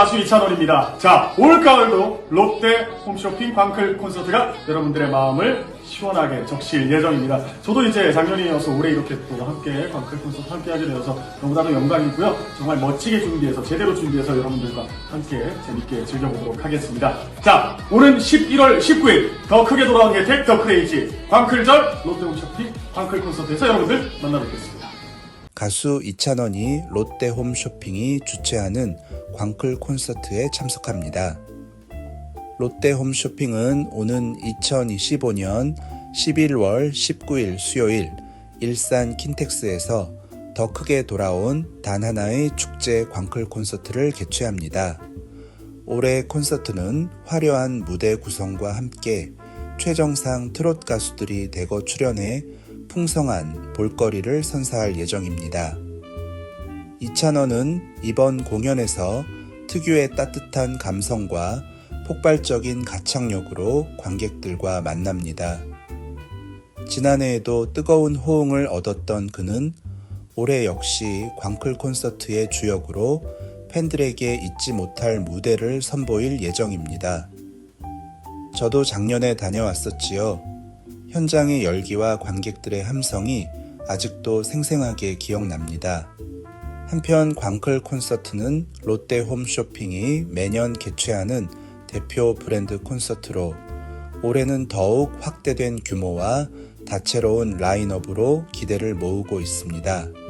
가수 이찬원입니다. 자, 올가을도 롯데 홈쇼핑 광클 콘서트가 여러분들의 마음을 시원하게 적실 예정입니다. 저도 이제 작년이어서 올해 이렇게 또 함께 광클 콘서트 함께 하게 되어서 너무나도 영광이고요. 정말 멋지게 준비해서 제대로 준비해서 여러분들과 함께 재밌게 즐겨보도록 하겠습니다. 자, 오는 11월 19일 더 크게 돌아온 혜택 더 크레이지 광클절 롯데 홈쇼핑 광클 콘서트에서 여러분들 만나 뵙겠습니다. 가수 이찬원이 롯데 홈쇼핑이 주최하는 광클 콘서트에 참석합니다. 롯데 홈쇼핑은 오는 2025년 11월 19일 수요일 일산 킨텍스에서 더 크게 돌아온 단 하나의 축제 광클 콘서트를 개최합니다. 올해 콘서트는 화려한 무대 구성과 함께 최정상 트롯 가수들이 대거 출연해 풍성한 볼거리를 선사할 예정입니다. 이찬원은 이번 공연에서 특유의 따뜻한 감성과 폭발적인 가창력으로 관객들과 만납니다. 지난해에도 뜨거운 호응을 얻었던 그는 올해 역시 광클 콘서트의 주역으로 팬들에게 잊지 못할 무대를 선보일 예정입니다. 저도 작년에 다녀왔었지요. 현장의 열기와 관객들의 함성이 아직도 생생하게 기억납니다. 한편 광클 콘서트는 롯데 홈쇼핑이 매년 개최하는 대표 브랜드 콘서트로 올해는 더욱 확대된 규모와 다채로운 라인업으로 기대를 모으고 있습니다.